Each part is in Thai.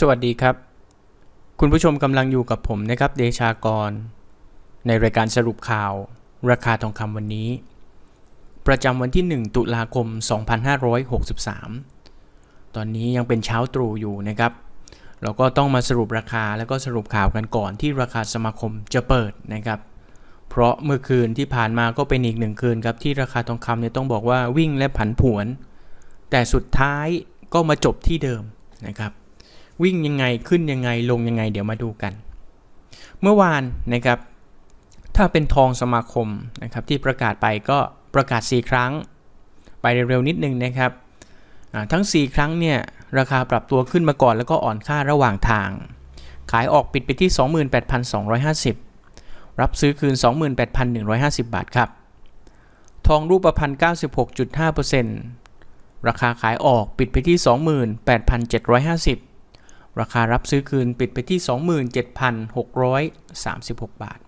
สวัสดีครับ คุณผู้ชมกำลังอยู่กับผมนะครับเดชากร ในรายการสรุปข่าว ราคาทองคำวันนี้ ประจำวันที่ 1 ตุลาคม 2563 ตอนนี้ยังเป็นเช้าตรู่อยู่นะครับ เราก็ต้องมาสรุปราคาแล้วก็สรุปข่าวกันก่อนที่ราคาสมาคมจะเปิดนะครับ เพราะเมื่อคืนที่ผ่านมาก็เป็นอีกหนึ่งคืนครับที่ราคาทองคำเนี่ยต้องบอกว่าวิ่งและผันผวน แต่สุดท้ายก็มาจบที่เดิมนะครับ วิ่งยังไงขึ้นยังไงลงยังไงเดี๋ยวมาดูกัน เมื่อวานนะครับ ถ้าเป็นทองสมาคมนะครับที่ประกาศไปก็ประกาศ 4 ครั้ง ไปเร็วๆนิดนึงนะครับทั้ง 4 ครั้งเนี่ยราคาปรับตัวขึ้นมาก่อนแล้วก็อ่อนค่าระหว่างทาง ขายออกปิดไปที่ 28,250 รับซื้อคืน 28,150 บาทครับ ทองรูปพรรณ96.5%ราคาขายออกปิดไปที่ 28,750 ราคารับซื้อคืนปิดไปที่ 27,636 บาท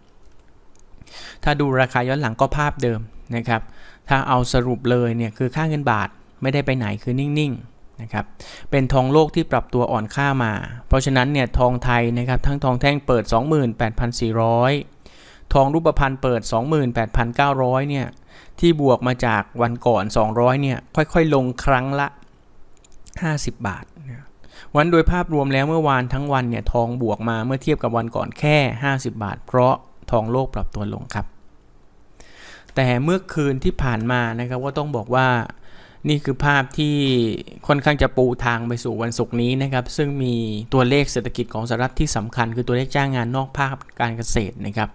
ถ้าดูราคาย้อนหลังก็ภาพเดิมนะครับ ถ้าเอาสรุปเลยเนี่ยคือค่าเงินบาทไม่ได้ไปไหนคือนิ่งๆนะครับ เป็นทองโลกที่ปรับตัวอ่อนค่ามา เพราะฉะนั้นเนี่ยทองไทยนะครับทั้งทองแท่งเปิด 28,400 ทองรูปพรรณเปิด 28,900เนี่ยที่บวกมาจากวันก่อน 200เนี่ยค่อยๆ ลงครั้งละ 50 บาทนะ วันโดยภาพรวมแล้วเมื่อวานทั้งวันเนี่ยทองบวกมาเมื่อเทียบกับวันก่อนแค่ 50 บาท เพราะทองโลกปรับตัวลงครับ แต่เมื่อคืนที่ผ่านมานะครับว่าต้องบอกว่านี่คือภาพที่ค่อนข้างจะปูทางไปสู่วันศุกร์นี้นะครับ ซึ่งมีตัวเลขเศรษฐกิจของสหรัฐที่สำคัญ คือตัวเลขจ้างงานนอกภาคการเกษตรนะครับ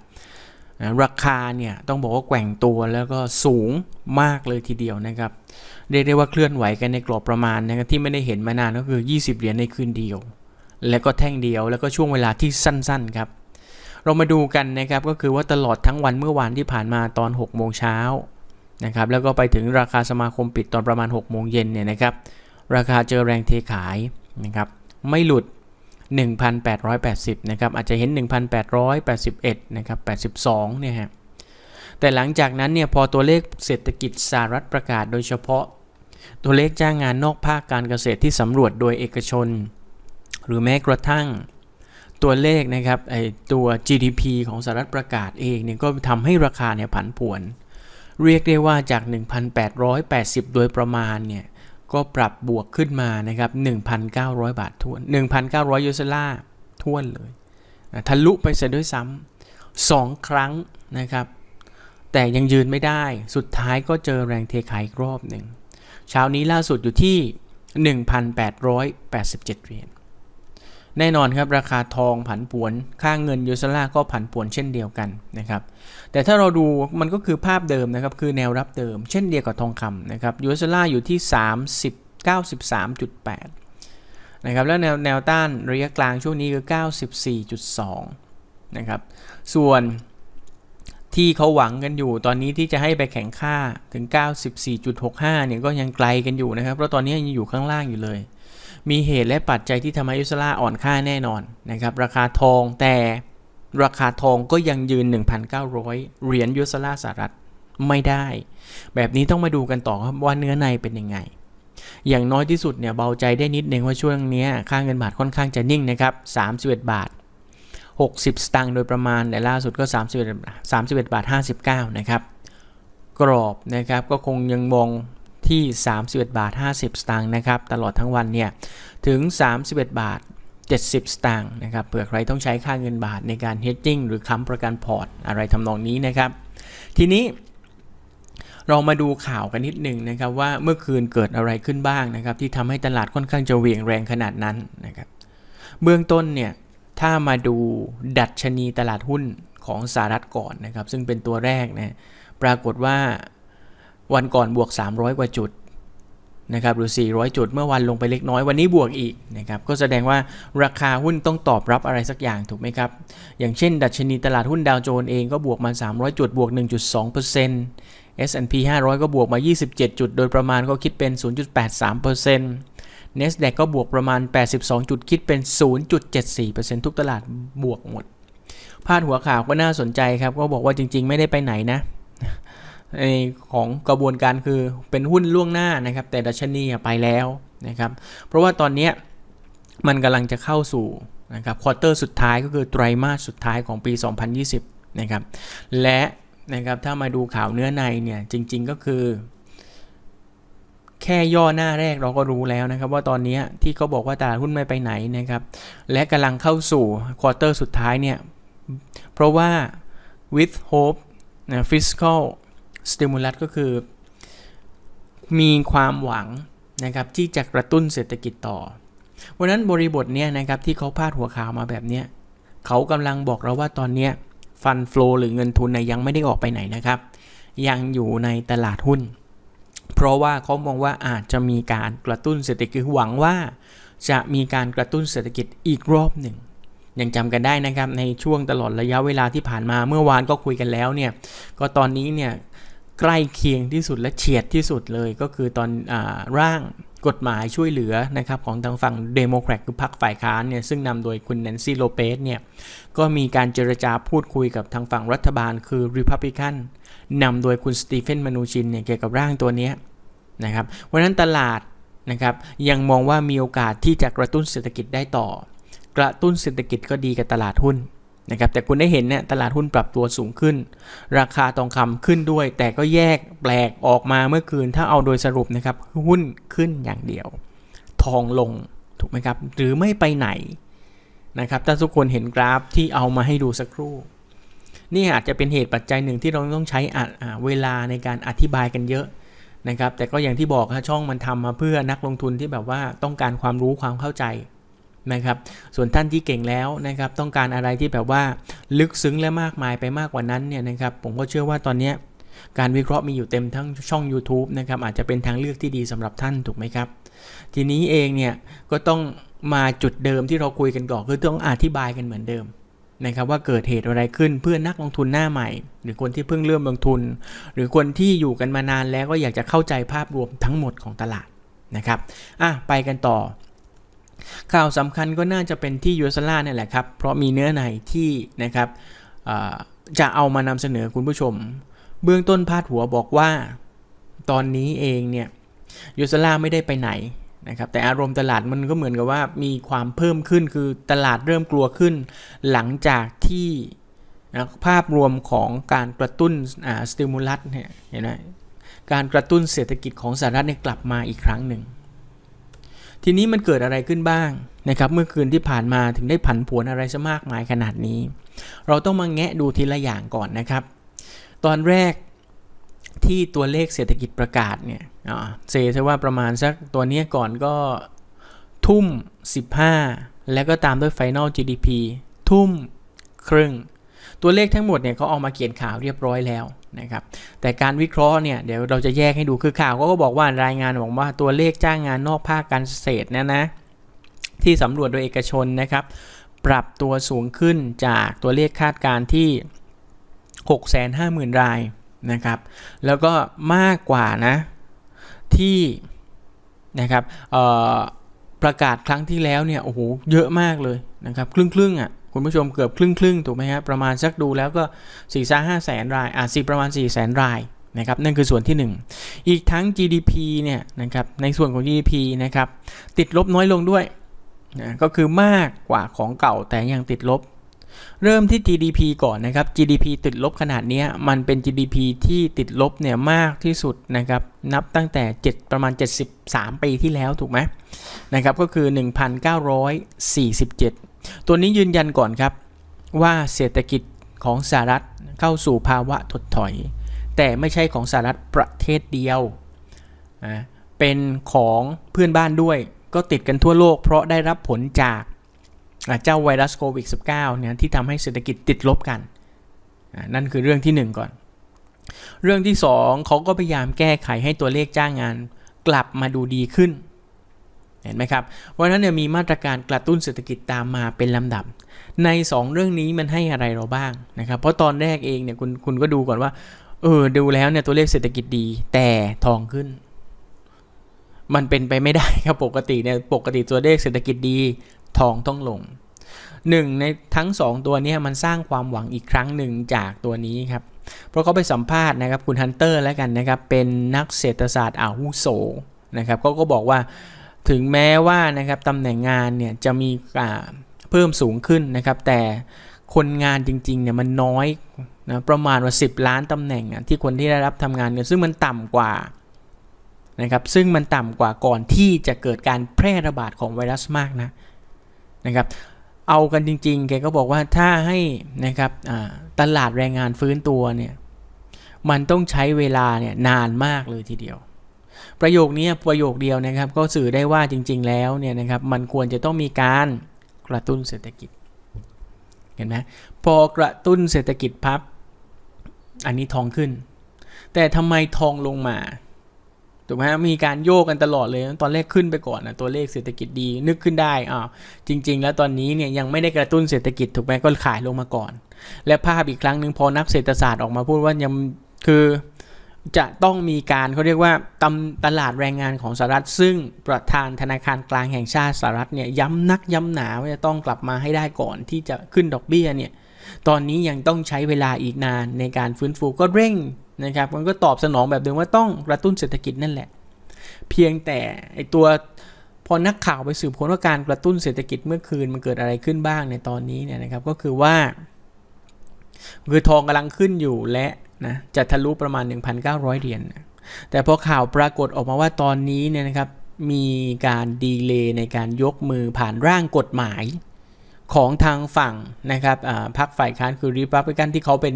ราคาเนี่ยต้องบอกว่าแกว่งตัวแล้วก็สูงมากเลยทีเดียวนะครับเรียกได้ว่าเคลื่อนไหวกันในกรอบประมาณนะครับที่ไม่ได้เห็นมานานก็คือ 20 เหรียญในคืนเดียว แล้วก็แท่งเดียวแล้วก็ช่วงเวลาที่สั้นๆครับเรามาดูกันนะครับก็คือว่าตลอดทั้งวันเมื่อวานที่ผ่านมาตอน 6 โมงเช้านะครับแล้วก็ไปถึงราคาสมาคมปิดตอนประมาณ 6 โมงเย็นเนี่ยนะครับราคาเจอแรงเทขายนะครับไม่หลุด 1,880นะครับอาจจะเห็น 1,881นะครับ82เนี่ยฮะแต่หลังจากนั้นเนี่ยพอตัวเลขเศรษฐกิจสหรัฐประกาศโดยเฉพาะ ตัวเลขจ้างงานนอกภาคการเกษตรที่สำรวจโดยเอกชน หรือแม้กระทั่งตัวเลขนะครับไอตัว GDP ของสหรัฐประกาศเองเนี่ยก็ทำให้ราคาเนี่ยผันผวน เรียกได้ว่าจาก 1,880 โดยประมาณเนี่ย ก็ปรับบวกขึ้นมานะครับ 1,900 บาททวน 1,900 ยูเซล่าร์ทวนเลยนะทะลุไปเสียด้วยซ้ำสองครั้งนะครับ แต่ยังยืนไม่ได้สุดท้ายก็เจอแรงเทขายอีกรอบหนึ่งเช้านี้ล่าสุดอยู่ที่ 1,887 เหรียญ แน่นอนครับราคาทองผันผวน ค่างเงินยูโรลาร์ก็ผันผวนเช่นเดียวกันนะครับแต่ถ้าเราดูมันก็คือภาพเดิมนะครับคือแนวรับเดิม เช่นเดียวกับทองคำนะครับยูโรลาร์อยู่ที่ 30 93.8นะครับแล้วแนวแนวต้านระยะกลางช่วงนี้คือ 94.2นะครับส่วนที่เขาหวังกันอยู่ตอนนี้ที่จะให้ไปแข่งค่าถึง 94.65เนี่ยก็ยังไกลกันอยู่นะครับ เพราะตอนนี้ยังอยู่ข้างล่างอยู่เลย มีเหตุและปัจจัยที่ทำให้ยูโรลาอ่อนค่าแน่นอนนะครับ ราคาทองแต่ราคาทองก็ยังยืน 1,900 เหรียญยูโรลาสหรัฐไม่ได้ แบบนี้ต้องมาดูกันต่อครับว่าเนื้อในเป็นยังไง อย่างน้อยที่สุดเนี่ยเบาใจได้นิดนึงว่าช่วงนี้ค่าเงินบาทค่อนข้างจะนิ่งนะครับ31บาท 60 สตางค์โดยประมาณแต่ล่าสุดก็ 31 31บาท 59 นะครับ กรอบนะครับก็คงยังมอง ที่ 31 บาท 50 สตางค์นะครับ ตลอดทั้งวันเนี่ยถึง 31 บาท 70 สตางค์นะครับ เผื่อใครต้องใช้ค่าเงินบาทในการ hedging หรือค้ำประกันพอร์ตอะไรทำนองนี้นะครับ ทีนี้เรามาดูข่าวกันนิดหนึ่งนะครับว่าเมื่อคืนเกิดอะไรขึ้นบ้างนะครับ ที่ทำให้ตลาดค่อนข้างจะเหวี่ยงแรงขนาดนั้นนะครับ เบื้องต้นเนี่ยถ้ามาดูดัชนีตลาดหุ้นของสหรัฐก่อนนะครับ ซึ่งเป็นตัวแรกนะปรากฏว่า วันก่อนบวก 300 กว่าจุดนะครับหรือ 400 จุดเมื่อวันลงไปเล็กน้อยวันนี้บวกอีกนะครับก็แสดงว่าราคาหุ้นต้องตอบรับอะไรสักอย่างถูกไหมครับ อย่างเช่น ดัชนีตลาดหุ้นดาวโจนส์เองก็บวกมา 300 จุดบวก 1.2% S&P 500 ก็บวกมา 27 จุด โดยประมาณก็คิดเป็น 0.83% NASDAQ ก็บวกประมาณ 82 จุดคิดเป็น 0.74%ทุกตลาดบวกหมดพาดหัวข่าวก็น่าสนใจครับก็บอกว่าจริง ๆ ไม่ได้ไปไหนนะ ในของกระบวนการคือเป็นหุ้นล่วงหน้านะครับ แต่ดัชนีไปแล้วนะครับ เพราะว่าตอนนี้มันกำลังจะเข้าสู่นะครับควอเตอร์สุดท้ายก็คือไตรมาสสุดท้ายของปี 2020 นะครับ และนะครับถ้ามาดูข่าวเนื้อในเนี่ยจริง ๆก็คือ แค่ย่อหน้าแรกเราก็รู้แล้วนะครับ ว่าตอนนี้ที่เขาบอกว่าตลาดหุ้นไม่ไปไหนนะครับ และกำลังเข้าสู่ควอเตอร์สุดท้ายเนี่ย เพราะว่า with hope นะ fiscal stimulus ก็คือ มีความหวังนะครับที่จะกระตุ้นเศรษฐกิจต่อ วันนั้นบริบทเนี้ยนะครับที่เขาพาดหัวข่าวมาแบบเนี้ยเขากำลังบอกเราว่าตอนเนี้ยฟันฟลอหรือเงินทุนนะยังไม่ได้ออกไปไหนนะครับ ยังอยู่ในตลาดหุ้น เพราะว่าเขามองว่าอาจจะมีการกระตุ้นเศรษฐกิจหวังว่า จะมีการกระตุ้นเศรษฐกิจอีกรอบหนึ่งยังจำกันได้นะครับในช่วงตลอดระยะเวลาที่ผ่านมาเมื่อวานก็คุยกันแล้วเนี่ยก็ตอนนี้เนี่ย ใกล้เคียงที่สุดและเฉียดที่สุดเลยก็คือตอนอร่างกฎหมายช่วยเหลือนะครับของทางฝั่งเดโมแครตคือพรรคฝ่ายค้านเนี่ยซึ่งนำโดยคุณแนนซี่โลเปสเนี่ยก็มีการเจรจาพูดคุยกับทางฝั่งรัฐบาลคือริพับลิกันนำโดยคุณสตีเฟนมานูชินเนี่ยเกี่ยวกับร่างตัวนี้นะครับเพราะฉะนั้นตลาดนะครับยังมองว่ามีโอกาสที่จะกระตุ้นเศรษฐกิจได้ต่อ กระตุ้นเศรษฐกิจก็ดีกับตลาดหุ้น นะครับแต่คุณได้เห็นเนี่ยตลาดหุ้นปรับตัวสูงขึ้น ราคาทองคำขึ้นด้วย แต่ก็แยกแปลกออกมาเมื่อคืนถ้าเอาโดยสรุปนะครับหุ้นขึ้นอย่างเดียว ทองลงถูกไหมครับหรือไม่ไปไหนนะครับถ้าทุกคนเห็นกราฟที่เอามาให้ดูสักครู่ นี่อาจจะเป็นเหตุปัจจัยหนึ่งที่เราต้องใช้อ่าเวลาในการอธิบายกันเยอะนะครับแต่ก็อย่างที่บอกนะช่องมันทำมาเพื่อนักลงทุนที่แบบว่าต้องการความรู้ความเข้าใจ นะครับ ส่วนท่านที่เก่งแล้วนะครับ ต้องการอะไรที่แบบว่าลึกซึ้งและมากมายไปมากกว่านั้นเนี่ยนะครับ ผมก็เชื่อว่าตอนนี้การวิเคราะห์มีอยู่เต็มทั้งช่อง YouTube นะครับ อาจจะเป็นทางเลือกที่ดีสำหรับท่านถูกไหมครับ ทีนี้เองเนี่ยก็ต้องมาจุดเดิมที่เราคุยกันก่อนคือต้องอธิบายกันเหมือนเดิมนะครับว่าเกิดเหตุอะไรขึ้นเพื่อนักลงทุนหน้าใหม่ หรือคนที่เพิ่งเริ่มลงทุน หรือคนที่อยู่กันมานานแล้วก็อยากจะเข้าใจภาพรวมทั้งหมดของตลาดนะครับอะไปกันต่อ ข่าวสำคัญก็น่าจะเป็นที่ยูสลาเนี่ยแหละครับ เพราะมีเนื้อในที่นะครับจะเอามานำเสนอคุณผู้ชม เบื้องต้นพาดหัวบอกว่าตอนนี้เองเนี่ยยูสลาไม่ได้ไปไหนนะครับแต่อารมณ์ตลาดมันก็เหมือนกับว่ามีความเพิ่มขึ้นคือตลาดเริ่มกลัวขึ้น หลังจากที่นะภาพรวมของการกระตุ้นอ่าสติมูลัสเนี่ยเห็นไหมการกระตุ้นเศรษฐกิจของสหรัฐเนี่ยกลับมาอีกครั้งหนึ่ง ทีนี้มันเกิดอะไรขึ้นบ้างนะครับเมื่อคืนที่ผ่านมาถึงได้ผันผวนอะไรซะมากมายขนาดนี้ เราต้องมาแงะดูทีละอย่างก่อนนะครับ ตอนแรกที่ตัวเลขเศรษฐกิจประกาศเนี่ยเซซะว่าประมาณสักตัวเนี้ยก่อนก็ทุ่ม 15 แล้วก็ตามด้วย Final GDP ทุ่มครึ่ง ตัวเลขทั้งหมดเนี่ยเขาเอามาเขียนข่าวเรียบร้อยแล้ว นะครับแต่การวิเคราะห์เนี่ยเดี๋ยวเราจะแยกให้ดูคือข่าวก็บอกว่ารายงานบอกว่าตัวเลขจ้างงานนอกภาคการเกษตรเนี่ยนะที่สำรวจโดยเอกชนนะครับ ปรับตัวสูงขึ้นจากตัวเลขคาดการณ์ที่ 650,000 รายนะครับแล้วก็มากกว่านะที่นะครับประกาศครั้งที่แล้วเนี่ยโอ้โหเยอะมากเลยนะครับครึ่งครึ่งอะ คุณผู้ชมเกือบครึ่งครึ่งถูกไหมครับประมาณสักดูแล้วก็4ี่สห้าแสนรายอะสิประมาณ4ี่แสนรายนะครับนั่นคือส่วนที่ 1 อีกทั้ง GDP เนี่ยนะครับในส่วนของ GDP นะครับติดลบน้อยลงด้วยนะก็คือมากกว่าของเก่าแต่ยังติดลบ เริ่มที่ GDP ก่อนนะครับ GDP ติดลบขนาดนี้มันเป็น GDP ที่ติดลบเนี่ยมากที่สุดนะครับนับตั้งแต่ 7 ประมาณ 73 ปีที่แล้วถูกไหมนะครับก็คือ 1,947 ตัวนี้ยืนยันก่อนครับว่าเศรษฐกิจของสหรัฐเข้าสู่ภาวะถดถอย แต่ไม่ใช่ของสหรัฐประเทศเดียวนะเป็นของเพื่อนบ้านด้วย ก็ติดกันทั่วโลกเพราะได้รับผลจากเจ้าไวรัสโควิด -19 เนี่ยที่ทำให้เศรษฐกิจติดลบกัน นั่นคือเรื่องที่ 1 ก่อน เรื่องที่ 2เขาก็พยายามแก้ไขให้ตัวเลขจ้างงาน กลับมาดูดีขึ้น เห็นไหมครับวันนั้นเนี่ยมีมาตรการกระตุ้นเศรษฐกิจตามมาเป็นลำดับ ใน 2 เรื่องนี้มันให้อะไรเราบ้างนะครับ เพราะตอนแรกเองเนี่ยคุณคุณก็ดูก่อนว่าเออดูแล้วเนี่ยตัวเลขเศรษฐกิจดีแต่ทองขึ้น มันเป็นไปไม่ได้ครับปกติเนี่ยปกติตัวเลขเศรษฐกิจดีทองต้องลงหนึ่งในทั้ง 2 ตัวนี้มันสร้างความหวังอีกครั้งหนึ่งจากตัวนี้ครับ เพราะเขาไปสัมภาษณ์นะครับคุณฮันเตอร์แล้วกันนะครับ เป็นนักเศรษฐศาสตร์อาวุโสนะครับเขาก็บอกว่า ถึงแม้ว่านะครับตำแหน่งงานเนี่ยจะมีอ่าเพิ่มสูงขึ้นนะครับ แต่คนงานจริงๆเนี่ยมันน้อยนะประมาณว่า 10 ล้านตำแหน่งอะที่คนที่ได้รับทำงานเนี่ยซึ่งมันต่ำกว่านะครับซึ่งมันต่ำกว่าก่อนที่จะเกิดการแพร่ระบาดของไวรัสมากนะนะครับเอากันจริง ๆ แกก็บอกว่าถ้าให้นะครับอ่าตลาดแรงงานฟื้นตัวเนี่ยมันต้องใช้เวลาเนี่ยนานมากเลยทีเดียว ประโยคนี้ประโยคเดียวนะครับ ก็สื่อได้ว่าจริง ๆ แล้วเนี่ยนะครับมันควรจะต้องมีการกระตุ้นเศรษฐกิจเห็นไหมพอกระตุ้นเศรษฐกิจพับ อันนี้ทองขึ้น แต่ทำไมทองลงมาถูกไหมมีการโยกกันตลอดเลย ตอนแรกขึ้นไปก่อนนะตัวเลขเศรษฐกิจดีนึกขึ้นได้อ้าจริง ๆ แล้วตอนนี้เนี่ยยังไม่ได้กระตุ้นเศรษฐกิจถูกไหมก็ขายลงมาก่อน และภาพอีกครั้งหนึ่งพอนักเศรษฐศาสตร์ออกมาพูดว่ายังคือ จะต้องมีการเขาเรียกว่าตำตลาดแรงงานของสหรัฐ ซึ่งประธานธนาคารกลางแห่งชาติสหรัฐเนี่ยย้ำนักย้ำหนาว่าจะต้องกลับมาให้ได้ก่อนที่จะขึ้นดอกเบี้ยเนี่ยตอนนี้ยังต้องใช้เวลาอีกนานในการฟื้นฟูก็เร่งนะครับมันก็ตอบสนองแบบเดิมว่าต้องกระตุ้นเศรษฐกิจนั่นแหละ เพียงแต่ไอตัวพอนักข่าวไปสืบค้นว่าการกระตุ้นเศรษฐกิจเมื่อคืนมันเกิดอะไรขึ้นบ้างในตอนนี้เนี่ยนะครับก็คือว่า คือทองกำลังขึ้นอยู่และ นะจะทะลุประมาณ 1,900 เหรียญนะแต่พอข่าวปรากฏออกมาว่าตอนนี้เนี่ยนะครับมีการดีเลย์ในการยกมือผ่านร่างกฎหมายของทางฝั่งนะครับพรรคฝ่ายค้านคือริพับลิกันที่เขาเป็น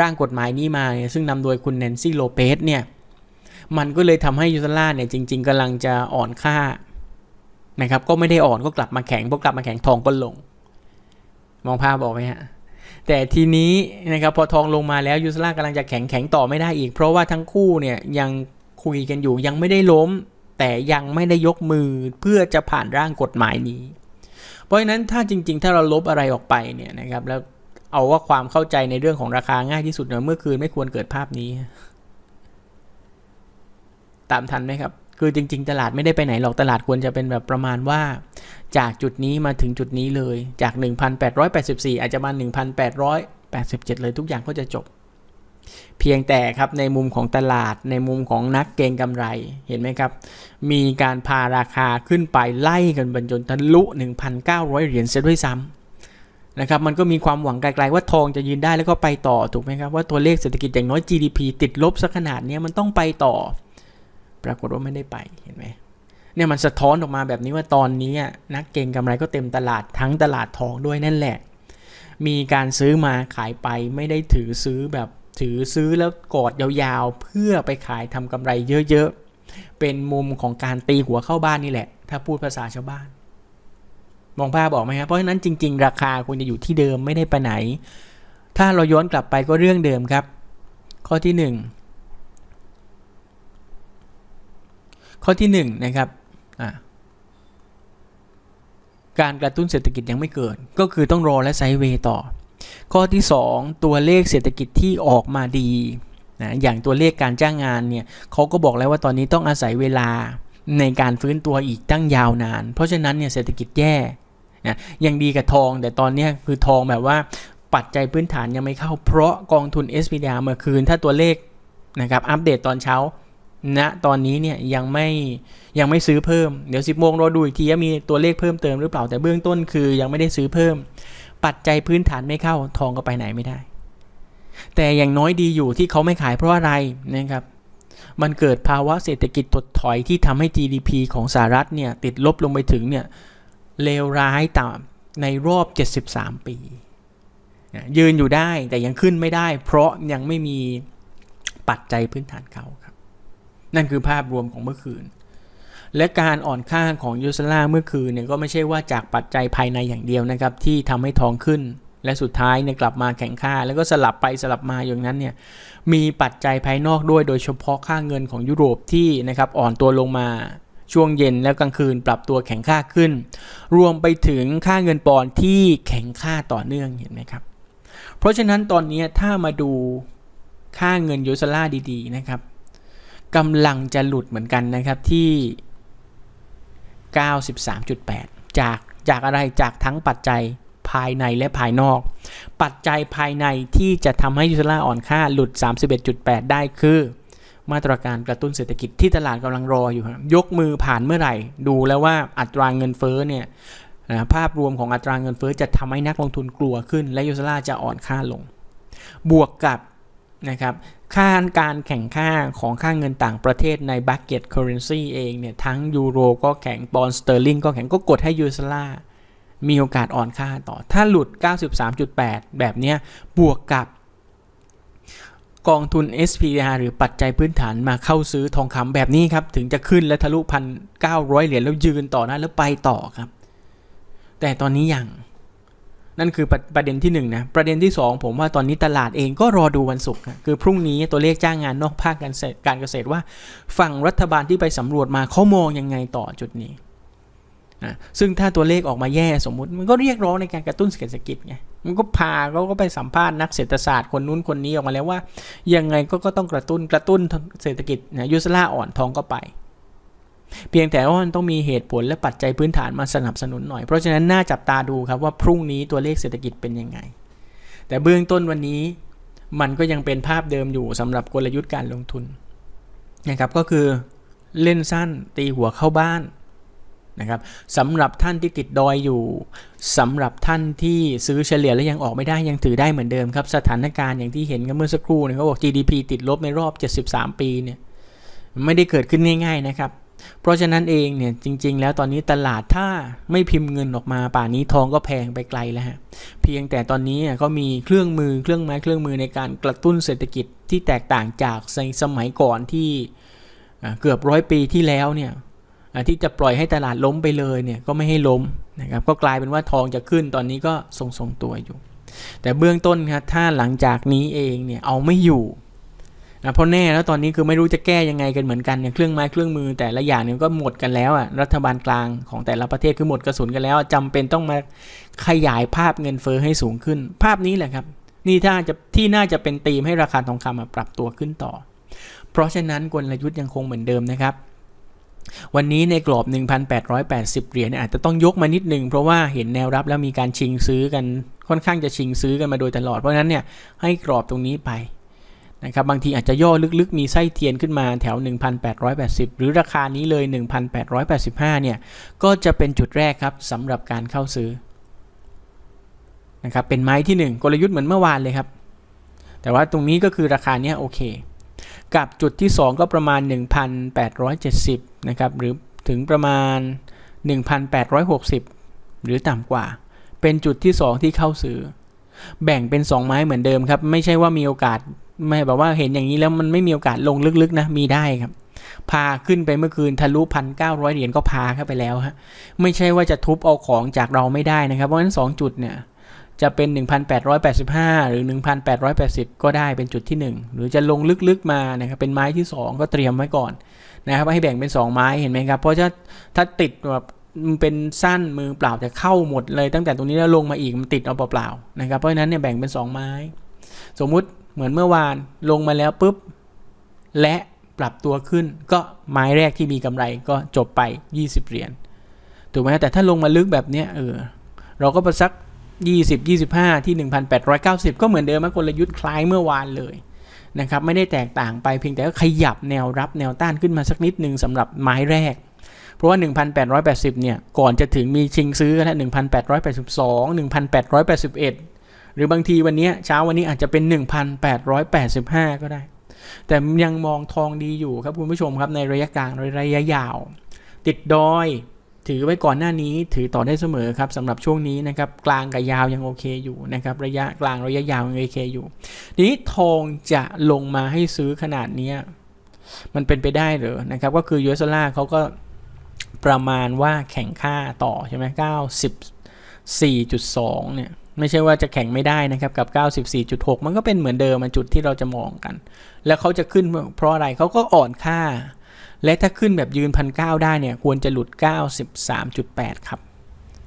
ร่างกฎหมายนี้มา ซึ่งนำโดยคุณแนนซี่โลเปสเนี่ย มันก็เลยทำให้ยูซาร่าเนี่ยจริง ๆกำลังจะอ่อนค่านะครับ ก็ไม่ได้อ่อนก็กลับมาแข็งพอกลับมาแข็งทองก็ลง มองภาพบอกไหมฮะ แต่ทีนี้นะครับพอทองลงมาแล้วยูซาร่ากำลังจะแข็งแข็งต่อไม่ได้อีก เพราะว่าทั้งคู่เนี่ยยังคุยกันอยู่ยังไม่ได้ล้ม แต่ยังไม่ได้ยกมือเพื่อจะผ่านร่างกฎหมายนี้ เพราะฉะนั้นถ้าจริง ๆ ถ้าเราลบอะไรออกไปเนี่ยนะครับแล้วเอาว่าความเข้าใจในเรื่องของราคาง่ายที่สุดเนอะเมื่อคืนไม่ควรเกิดภาพนี้ ตามทันไหมครับ คือจริง ๆ ตลาดไม่ได้ไปไหนหรอกตลาดควรจะเป็นแบบประมาณว่า จากจุดนี้มาถึงจุดนี้เลยจาก 1,884 อาจจะมา1,887 เลยทุกอย่างก็จะจบ เพียงแต่ครับในมุมของตลาดในมุมของนักเก็งกำไรเห็นไหมครับ มีการพาราคาขึ้นไปไล่กันบรรจนทะลุ 1,900 เหรียญเสียด้วยซ้ำนะครับมันก็มีความหวังไกลๆว่าทองจะยืนได้แล้วก็ไปต่อถูกไหมครับว่าตัวเลขเศรษฐกิจอย่างน้อย GDP ติดลบสักขนาดนี้มันต้องไปต่อ รากฏว่าไม่ได้ไปเห็นไหมเนี่ยมันสะท้อนออกมาแบบนี้ว่าตอนนี้นักเก็งกำไรก็เต็มตลาดทั้งตลาดทองด้วยนั่นแหละ มีการซื้อมาขายไปไม่ได้ถือซื้อแบบถือซื้อแล้วกอดยาวๆ เพื่อไปขายทำกำไรเยอะๆ เป็นมุมของการตีหัวเข้าบ้านนี่แหละ ถ้าพูดภาษาชาวบ้าน มองภาพบอกไหมครับเพราะฉะนั้นจริง ๆ ราคาควรจะอยู่ที่เดิมไม่ได้ไปไหน ถ้าเราย้อนกลับไปก็เรื่องเดิมครับ ข้อที่ 1 ข้อที่1นะครับการกระตุ้นเศรษฐกิจยังไม่เกิด ก็คือต้องรอและไซเวย์ต่อ ข้อที่ 2 ตัวเลขเศรษฐกิจที่ออกมาดีนะอย่างตัวเลขการจ้างงานเนี่ยเขาก็บอกแล้วว่าตอนนี้ต้องอาศัยเวลาในการฟื้นตัวอีกตั้งยาวนาน เพราะฉะนั้นเนี่ยเศรษฐกิจแย่นะยังดีกับทอง แต่ตอนนี้คือทองแบบว่าปัจจัยพื้นฐานยังไม่เข้าเพราะกองทุน s p d r เมื่อคืนถ้าตัวเลขนะครับอัปเดตตอนเช้า ณนะตอนนี้เนี่ยยังไม่ยังไม่ซื้อเพิ่ม เดี๋ยว 10โมงรอดูอีกทีว่ามีตัวเลขเพิ่มเติมหรือเปล่าแต่เบื้องต้นคือยังไม่ได้ซื้อเพิ่ม ปัจจัยพื้นฐานไม่เข้าทองก็ไปไหนไม่ได้ แต่อย่างน้อยดีอยู่ที่เขาไม่ขายเพราะอะไรนะครับมันเกิดภาวะเศรษฐกิจถดถอยที่ทำให้ GDP ของสหรัฐเนี่ยติดลบลงไปถึงเนี่ยเลวร้ายต่ำในรอบ 73 ปี ยืนอยู่ได้แต่ยังขึ้นไม่ได้ เพราะยังไม่มีปัจจัยพื้นฐานเขาครับ นั่นคือภาพรวมของเมื่อคืน และการอ่อนค่าของยูซล่าเมื่อคืนเนี่ยก็ไม่ใช่ว่าจากปัจจัยภายในอย่างเดียวนะครับ ที่ทำให้ทองขึ้น และสุดท้ายเนี่ยกลับมาแข็งค่า แล้วก็สลับไปสลับมาอย่างนั้นเนี่ยมีปัจจัยภายนอกด้วยโดยเฉพาะค่าเงินของยุโรปที่นะครับอ่อนตัวลงมาช่วงเย็นแล้วกลางคืนปรับตัวแข็งค่าขึ้น รวมไปถึงค่าเงินปอนที่แข็งค่าต่อเนื่องเห็นไหมครับ เพราะฉะนั้นตอนนี้ถ้ามาดูค่าเงินยูซล่าดีๆนะครับ กำลังจะหลุดเหมือนกันนะครับที่ 93.8 จากจากอะไรจากทั้งปัจจัยภายในและภายนอก ปัจจัยภายในที่จะทำให้ยูเซล่าอ่อนค่าหลุด 31.8 ได้คือ มาตรการกระตุ้นเศรษฐกิจที่ตลาดกำลังรออยู่ครับยกมือผ่านเมื่อไหร่ ดูแล้วว่าอัตราเงินเฟ้อเนี่ยนะภาพรวมของอัตราเงินเฟ้อจะทำให้นักลงทุนกลัวขึ้น และยูสลาจะอ่อนค่าลง บวกกับ นะครับค่าการแข่งค่าของค่าเงินต่างประเทศในบัคเก็ตเคอร์เรนซีเองเนี่ย ทั้งยูโรก็แข็งปอนสเตอร์ลิงก็แข็งก็กดให้ยูสลามีโอกาสอ่อนค่าต่อ ถ้าหลุด 93.8 แบบเนี้ย บวกกับกองทุน SPR หรือปัจจัยพื้นฐานมาเข้าซื้อทองคำแบบนี้ครับ ถึงจะขึ้นและทะลุพันเก้าร้อยเหรียญแล้วยืนต่อนะแล้วไปต่อครับ แต่ตอนนี้ยัง นั่นคือประประเด็นที่1นนะประเด็นที่ 2 ผมว่าตอนนี้ตลาดเองก็รอดูวันศุกร์นะคือพรุ่งนี้ตัวเลขจ้างงานนอกภาคการเกษตรการเกษตรว่า ฝั่งรัฐบาลที่ไปสำรวจมาเขามองยังไงต่อจุดนี้นะซึ่งถ้าตัวเลขออกมาแย่สมมุติมันก็เรียกร้องในการกระตุ้นเศรษฐกิจไงมันก็พาเขาก็ไปสัมภาษณ์นักเศรษฐศาสตร์คนนู้นคนนี้ออกมาแล้วว่า ยังไงก็ก็ต้องกระตุ้นกระตุ้นเศรษฐกิจนะยูสลาอ่อนทองก็ไป เพียงแต่ว่ามันต้องมีเหตุผลและปัจจัยพื้นฐานมาสนับสนุนหน่อย เพราะฉะนั้นน่าจับตาดูครับว่าพรุ่งนี้ตัวเลขเศรษฐกิจเป็นยังไง แต่เบื้องต้นวันนี้มันก็ยังเป็นภาพเดิมอยู่สำหรับกลยุทธ์การลงทุนนะครับก็คือเล่นสั้นตีหัวเข้าบ้านนะครับสำหรับท่านที่ติดดอยอยู่สำหรับท่านที่ซื้อเฉลี่ยแล้วยังออกไม่ได้ยังถือได้เหมือนเดิมครับ สถานการณ์อย่างที่เห็นกันเมื่อสักครู่เนี่ยเขาบอก GDP ติดลบในรอบ 73 ปีเนี่ยไม่ได้เกิดขึ้นง่ายๆนะครับ เพราะฉะนั้นเองเนี่ยจริง ๆ แล้วตอนนี้ตลาดถ้าไม่พิมพ์เงินออกมา ป่านนี้ทองก็แพงไปไกลแล้วฮะเพียงแต่ตอนนี้ก็มีเครื่องมือเครื่องไม้เครื่องมือในการกระตุ้นเศรษฐกิจที่แตกต่างจากในสมัยก่อนที่เกือบร้อยปีที่แล้วเนี่ยที่จะปล่อยให้ตลาดล้มไปเลยเนี่ยก็ไม่ให้ล้มนะครับก็กลายเป็นว่าทองจะขึ้นตอนนี้ก็ทรงๆตัวอยู่ แต่เบื้องต้นครับถ้าหลังจากนี้เองเนี่ยเอาไม่อยู่ นะเพราะแน่แล้วตอนนี้คือไม่รู้จะแก้ยังไงกันเหมือนกันเนี่ยเครื่องไม้เครื่องมือแต่ละอย่างเนี่ยก็หมดกันแล้วอะรัฐบาลกลางของแต่ละประเทศคือหมดกระสุนกันแล้วจำเป็นต้องมาขยายภาพเงินเฟอ้อให้สูงขึ้น ภาพนี้แหละครับ นี่ถ้าจะที่น่าจะเป็นธีมให้ราคาทองคำปรับตัวขึ้นต่อ เพราะฉะนั้นกลยุทธ์ยังคงเหมือนเดิมนะครับวันนี้ในกรอบ 1,880 เหรียญอาจจะต้องยกมานิดหนึ่งเพราะว่าเห็นแนวรับแล้วมีการชิงซื้อกันค่อนข้างจะชิงซื้อกันมาโดยตลอดเพราะนั้นเนี่ยให้กรอบตรงนี้ไป นะครับบางทีอาจจะย่อลึกๆ มีไส้เทียนขึ้นมาแถว 1,880 หรือราคานี้เลย 1,885 เนี่ย ก็จะเป็นจุดแรกครับสำหรับการเข้าซื้อนะครับเป็นไม้ที่ 1 กลยุทธ์เหมือนเมื่อวานเลยครับ แต่ว่าตรงนี้ก็คือราคาเนี้ยโอเค กับจุดที่ 2 ก็ประมาณ 1,870 นะครับ หรือถึงประมาณ 1,860 หรือต่ำกว่า เป็นจุดที่ 2 ที่เข้าซื้อ แบ่งเป็น 2 ไม้เหมือนเดิมครับ ไม่ใช่ว่ามีโอกาส ไม่แบบว่าเห็นอย่างนี้แล้วมันไม่มีโอกาสลงลึกๆนะมีได้ครับ พาขึ้นไปเมื่อคืนทะลุพันเก้าร้อยเหรียญก็พาเข้าไปแล้วฮะไม่ใช่ว่าจะทุบเอาของจากเราไม่ได้นะครับ เพราะฉะนั้น 2 จุดเนี่ยจะเป็น 1,885 หรือ 1,880 ก็ได้เป็นจุดที่ 1 หรือจะลงลึกๆมานะครับเป็นไม้ที่ 2 ก็เตรียมไว้ก่อนนะครับให้แบ่งเป็น 2 ไม้เห็นไหมครับ เพราะถ้าถ้าติดแบบเป็นสั้นมือเปล่าจะเข้าหมดเลยตั้งแต่ตรงนี้แล้วลงมาอีกมันติดเอาเปล่าๆนะครับเพราะฉะนั้นเนี่ยแบ่งเป็น 2 ไม้ สมมุติ เหมือนเมื่อวานลงมาแล้วปุ๊บ และปรับตัวขึ้น ก็ไม้แรกที่มีกำไรก็จบไป 20 เหรียญถูกไหมแต่ถ้าลงมาลึกแบบนี้เออเราก็ไปสัก 20 25 ที่ 1,890 ก็เหมือนเดิมกลยุทธ์คล้ายเมื่อวานเลยนะครับไม่ได้แตกต่างไปเพียงแต่ก็ขยับแนวรับแนวต้านขึ้นมาสักนิดหนึ่งสำหรับไม้แรก เพราะว่า 1,880 เนี่ย ก่อนจะถึงมีชิงซื้อกันแล้ว1,882 1,881 หรือบางทีวันนี้เช้าวันนี้อาจจะเป็น 1,885 ก็ได้ แต่ยังมองทองดีอยู่ครับคุณผู้ชมครับในระยะกลางระยะยาว ติดดอยถือไว้ก่อนหน้านี้ถือต่อได้เสมอครับสำหรับช่วงนี้นะครับกลางกับยาวยังโอเคอยู่นะครับระยะกลางระยะยาวยังโอเคอยู่ทีนี้ทองจะลงมาให้ซื้อขนาดนี้มันเป็นไปได้หรือนะครับก็คือยูเอสลาเขาก็ประมาณว่าแข่งค่าต่อใช่ไหม94.2เนี่ย ไม่ใช่ว่าจะแข่งไม่ได้นะครับกับ 94.6 มันก็เป็นเหมือนเดิมมันจุดที่เราจะมองกัน แล้วเขาจะขึ้นเพราะอะไรเขาก็อ่อนค่า และถ้าขึ้นแบบยืนพันเได้เนี่ยควรจะหลุด 93.8 ครับ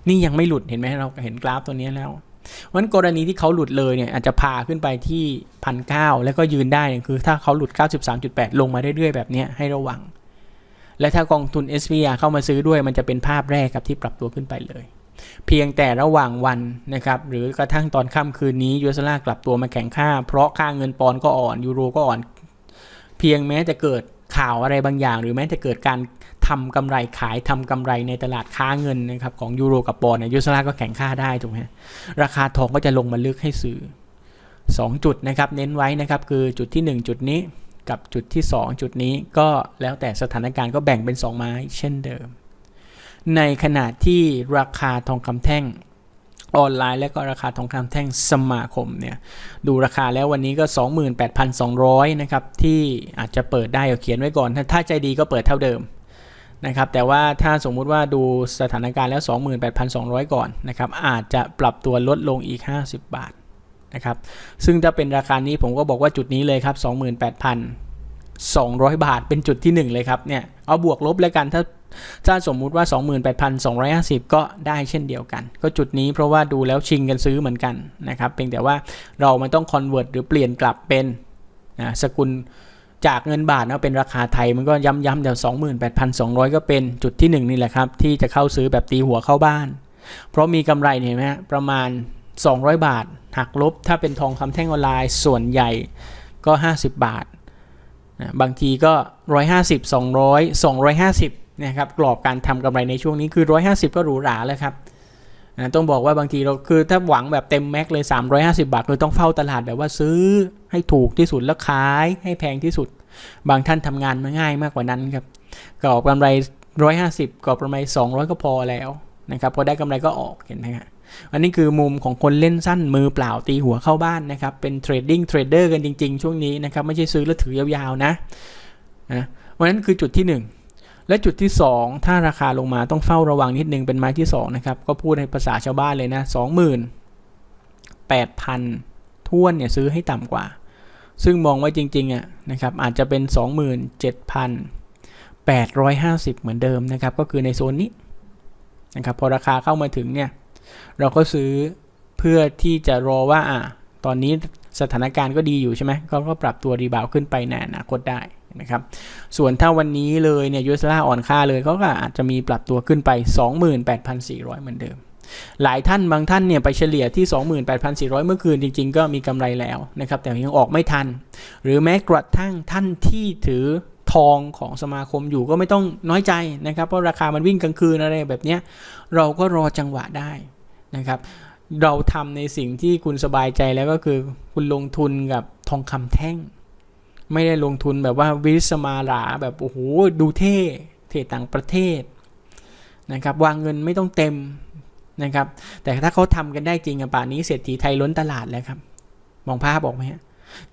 นี่ยังไม่หลุดเห็นไหมเราเห็นกราฟตัวนี้แล้ววันกรณีที่เขาหลุดเลยเนี่ยอาจจะพาขึ้นไปที่พันเแล้วก็ยืนได้คือถ้าเขาหลุด 93.8 ลงมาเรื่อยๆแบบนี้ให้ระวัง และถ้ากองทุน SPR เข้ามาซื้อด้วยมันจะเป็นภาพแรกครับที่ปรับตัวขึ้นไปเลย เพียงแต่ระหว่างวันนะครับหรือกระทั่งตอนค่ำคืนนี้ยูเอสลากลับตัวมาแข่งค่า เพราะค่าเงินปอนก็อ่อนยูโรก็อ่อน เพียงแม้จะเกิดข่าวอะไรบางอย่าง หรือแม้จะเกิดการทำกำไรขายทำกำไรในตลาดค้าเงินนะครับของยูโรกับปอนด์เนี่ยยูสลาก็แข่งค่าได้ถูกไหมราคาทองก็จะลงมาลึกให้ซื้อ 2 จุดนะครับเน้นไว้นะครับคือจุดที่ 1 จุดนี้กับจุดที่ 2 จุดนี้ก็แล้วแต่สถานการณ์ก็แบ่งเป็น 2 ไม้เช่นเดิม ในขณะที่ราคาทองคำแท่งออนไลน์ และก็ราคาทองคำแท่งสมาคมเนี่ยดูราคาแล้ววันนี้ก็ 28,200 นะครับ ที่อาจจะเปิดได้เอาเขียนไว้ก่อนถ้าถ้าใจดีก็เปิดเท่าเดิมนะครับแต่ว่าถ้าสมมุติว่าดูสถานการณ์แล้ว 28,200 ก่อนนะครับอาจจะปรับตัวลดลงอีก 50 บาทนะครับซึ่งถ้าเป็นราคานี้ผมก็บอกว่าจุดนี้เลยครับ 28,200 บาทเป็นจุดที่ 1 เลยครับเนี่ยเอาบวกลบแล้วกันถ้า ถ้าสมมุติว่า 28,250 ก็ได้เช่นเดียวกัน ก็จุดนี้เพราะว่าดูแล้วชิงกันซื้อเหมือนกันนะครับเพียงแต่ว่าเรามันต้องคอนเวิร์ตหรือเปลี่ยนกลับเป็นนะสกุลจากเงินบาทนะเป็นราคาไทยมันก็ย้ำๆเดี๋ยว28,200 ก็เป็นจุดที่ 1 นี่แหละครับ ที่จะเข้าซื้อแบบตีหัวเข้าบ้าน เพราะมีกำไรเห็นไหมประมาณ 200 บาท หักลบ ถ้าเป็นทองคำแท่งออนไลน์ส่วนใหญ่ก็ 50 บาทนะบางทีก็ 150 200 250 นะครับกรอบการทำกำไรในช่วงนี้คือ 150 ก็หรูหราแล้วครับนะต้องบอกว่าบางทีเราคือถ้าหวังแบบเต็มแม็กเลย 350 บาทคือต้องเฝ้าตลาดแบบว่าซื้อให้ถูกที่สุดแล้วขายให้แพงที่สุด บางท่านทำงานมาง่ายมากกว่านั้นครับกรอบกำไร 150กรอบกำไร 200 ก็พอแล้วนะครับพอได้กำไรก็ออกเห็นไหมฮะอันนี้คือมุมของคนเล่นสั้นมือเปล่าตีหัวเข้าบ้านนะครับ เป็นเทรดดิ้งเทรดเดอร์กันจริง ๆ ช่วงนี้นะครับ ไม่ใช่ซื้อแล้วถือยาวๆนะนะวันนั้นคือจุดที่ 1 และจุดที่ 2 ถ้าราคาลงมาต้องเฝ้าระวังนิดนึงเป็นไม้ที่2นะครับก็พูดในภาษาชาวบ้านเลยนะ28,000ท้วนเนี่ยซื้อให้ต่ำกว่า ซึ่งมองไว้จริงๆอะนะครับอาจจะเป็น 27,850 เหมือนเดิมนะครับก็คือในโซนนี้นะครับพอราคาเข้ามาถึงเนี่ยเราก็ซื้อเพื่อที่จะรอว่าอะตอนนี้สถานการณ์ก็ดีอยู่ใช่ไหมก็ก็ปรับตัวรีบาวขึ้นไปในอนาคตได้ นะครับ ส่วนถ้าวันนี้เลยเนี่ยยูเอสล่าอ่อนค่าเลยเขาก็อาจจะมีปรับตัวขึ้นไป 28,400 เหมือนเดิม หลายท่านบางท่านเนี่ยไปเฉลี่ยที่ 28,400 เมื่อคืนจริง ๆ ก็มีกำไรแล้วนะครับ แต่ยังออกไม่ทัน หรือแม้กระทั่งท่านที่ถือทองของสมาคมอยู่ก็ไม่ต้องน้อยใจนะครับ เพราะราคามันวิ่งกลางคืนอะไรแบบเนี้ยเราก็รอจังหวะได้นะครับ เราทำในสิ่งที่คุณสบายใจแล้วก็คือคุณลงทุนกับทองคำแท่ง ไม่ได้ลงทุนแบบว่าวิสมาหราแบบโอ้โหดูเท่เทรดต่างประเทศนะครับวางเงินไม่ต้องเต็มนะครับ แต่ถ้าเขาทำกันได้จริงอะป่านนี้เศรษฐีไทยล้นตลาดแล้วครับ มองภาพบอกไหมฮะ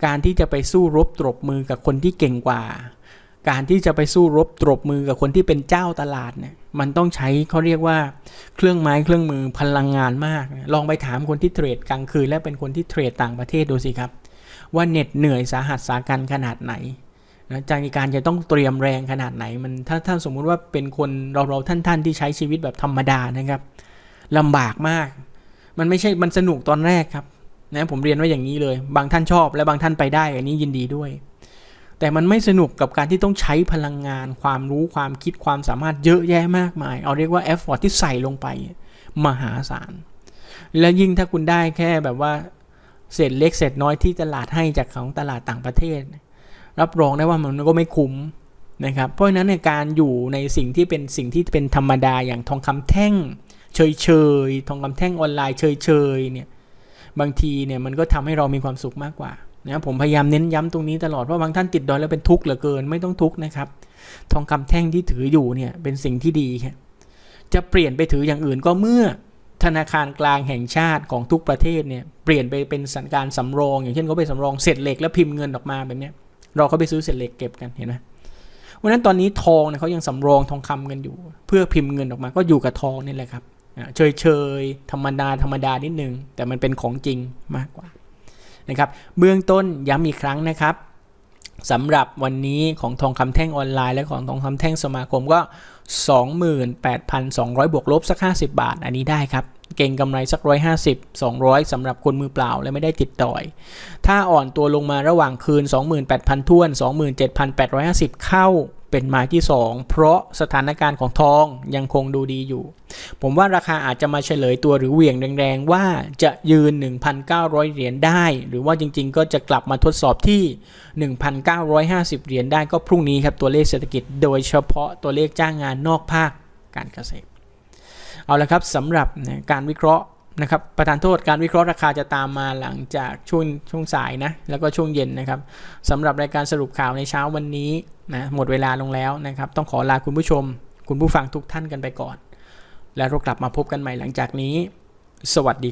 การที่จะไปสู้รบตรบมือกับคนที่เก่งกว่า การที่จะไปสู้รบตรบมือกับคนที่เป็นเจ้าตลาดเนี่ย มันต้องใช้เขาเรียกว่าเครื่องไม้เครื่องมือพลังงานมาก ลองไปถามคนที่เทรดกลางคืนและเป็นคนที่เทรดต่างประเทศดูสิครับ ว่าเหน็ดเหนื่อยสาหัสสากันขนาดไหนนะจากการจะต้องเตรียมแรงขนาดไหนมันถ้าถ้าสมมุติว่าเป็นคนเราเราท่านท่านที่ใช้ชีวิตแบบธรรมดานะครับลำบากมาก มันไม่ใช่มันสนุกตอนแรกครับนะผมเรียนว่าอย่างนี้เลย บางท่านชอบและบางท่านไปได้ อันนี้ยินดีด้วย แต่มันไม่สนุกกับการที่ต้องใช้พลังงาน ความรู้ความคิดความสามารถเยอะแยะมากมาย เอาเรียกว่าเอฟฟอร์ที่ใส่ลงไป มหาศาล และยิ่งถ้าคุณได้แค่แบบว่า เศษเล็กเศษน้อยที่ตลาดให้จากของตลาดต่างประเทศ รับรองได้ว่ามันก็ไม่คุ้มนะครับเพราะฉะนั้นในการอยู่ในสิ่งที่เป็นสิ่งที่เป็นธรรมดาอย่างทองคำแท่ง เฉยเฉยๆทองคำแท่งออนไลน์เฉยเฉยๆเนี่ยบางทีเนี่ยมันก็ทำให้เรามีความสุขมากกว่านะผมพยายามเน้นย้ำตรงนี้ตลอดเพราะบางท่านติดดอยแล้วเป็นทุกข์เหลือเกินไม่ต้องทุกข์นะครับ ทองคำแท่งที่ถืออยู่เนี่ยเป็นสิ่งที่ดีครับจะเปลี่ยนไปถืออย่างอื่นก็เมื่อ ธนาคารกลางแห่งชาติของทุกประเทศเนี่ยเปลี่ยนไปเป็นสัญการสำรอง อย่างเช่นเขาไปสำรองเศษเหล็กแล้วพิมพ์เงินออกมาแบบนี้เราก็ไปซื้อเศษเหล็กเก็บกันเห็นไหมวันนั้นตอนนี้ทองเนี่ยเขายังสำรองทองคำกันอยู่ เพื่อพิมพ์เงินออกมาก็อยู่กับทองนี่แหละครับเฉยเฉยๆธรรมดาธรรมดานิดนึง แต่มันเป็นของจริงมากกว่านะครับเบื้องต้นย้ำอีกครั้งนะครับสำหรับวันนี้ของทองคำแท่งออนไลน์และของทองคำแท่งสมาคมก็ 28,200 บวกลบสัก 50 บาท อันนี้ได้ครับ เก่งกำไรสัก 150 200สำหรับคนมือเปล่าและไม่ได้ติดต่อย ถ้าอ่อนตัวลงมาระหว่างคืน 28,000ท้วน 27,850 เข้า เป็นไม้ที่ 2 เพราะสถานการณ์ของทองยังคงดูดีอยู่ ผมว่าราคาอาจจะมาเฉลยตัวหรือเหวี่ยงแรงๆ ว่าจะยืน 1,900 เหรียญได้ หรือว่าจริงๆ ก็จะกลับมาทดสอบที่ 1,950 เหรียญได้ก็พรุ่งนี้ครับตัวเลขเศรษฐกิจโดยเฉพาะตัวเลขจ้างงานนอกภาคการเกษตร เอาละครับสำหรับการวิเคราะห์นะครับประธานโทษการวิเคราะห์ราคาจะตามมาหลังจากช่วงช่วงสายนะแล้วก็ช่วงเย็นนะครับสำหรับรายการสรุปข่าวในเช้าวันนี้ นะหมดเวลาลงแล้วนะครับ ต้องขอลาคุณผู้ชม คุณผู้ฟังทุกท่านกันไปก่อน แล้วเรากลับมาพบกันใหม่หลังจากนี้ สวัสดี